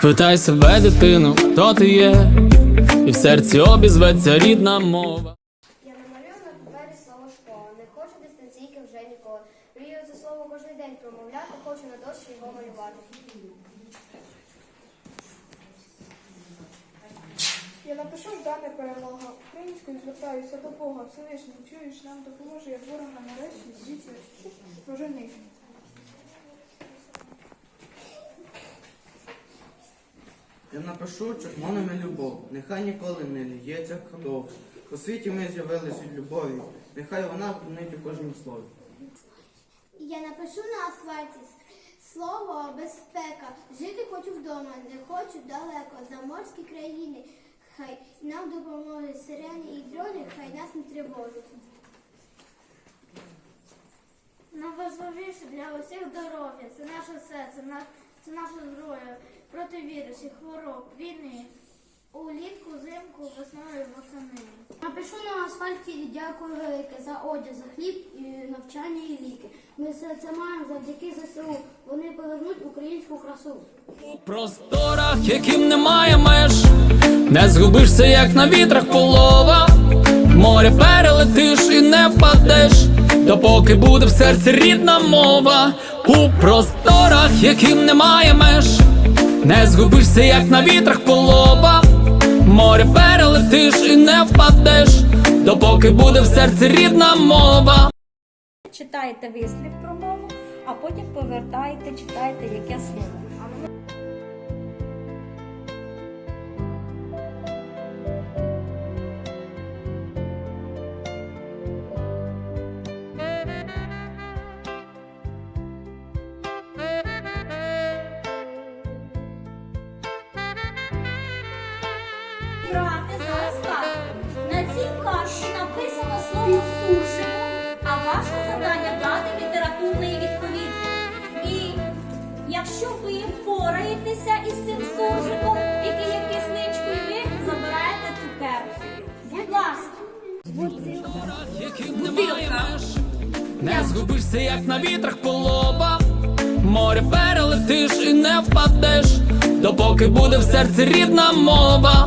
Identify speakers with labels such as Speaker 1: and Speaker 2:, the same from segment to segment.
Speaker 1: Спитай себе, дитину, хто ти є, і в серці обізветься рідна мова.
Speaker 2: Я намалюю на папері слово школа. Не хочу дистанційки вже ніколи. Мрію це слово кожен день промовляти, хочу на дошці його малювати.
Speaker 3: Я напишу дане перемога. Українською звертаюся до Бога. Всевишній, чуєш, нам допоможе, як ворога нарешті звідси прожени.
Speaker 4: Я напишу червоними любов, нехай ніколи не лється кров. У світі ми з'явились від любові, нехай вона вдунить у кожному слові.
Speaker 2: Я напишу на асфальті слово безпека. Жити хочу вдома, не хочу далеко. Заморські країни. Хай нам допоможуть сирени і дрони, хай нас не тривожать. Найважливіше для усіх здоров'я. Це наше серце, на- це наша зброя проти вірусів, хвороб, війни. Улітку, зимку, весною, восени. Напишу на асфальті дякую велике за одяг, за хліб, і навчання і ліки. Ми все це маємо завдяки ЗСУ. Вони повернуть українську красу.
Speaker 1: У просторах, яким немає меж, не згубишся, як на вітрах полова. Море перелетиш і не впадеш, допоки буде в серці рідна мова. У просторах, яким немає меж, не згубишся, як на вітрах полова. Море перелетиш і не впадеш, допоки буде в серці рідна мова.
Speaker 5: читаєте вислів про мову, а потім повертаєте, читаєте яке слово.
Speaker 6: Брати, зараз. На цій карті написано слово суржико, а ваше завдання дати літературної відповіді. І якщо ви впораєтеся із цим суржиком, який є кисличкою, ви забираєте цукерку. Будь ласка.
Speaker 1: меж Не згубишся, як на вітрах полова Море перелетиш і не впадеш, допоки буде в серці рідна мова.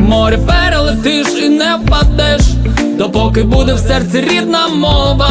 Speaker 1: Море перелетиш і не впадеш, допоки буде в серці рідна мова.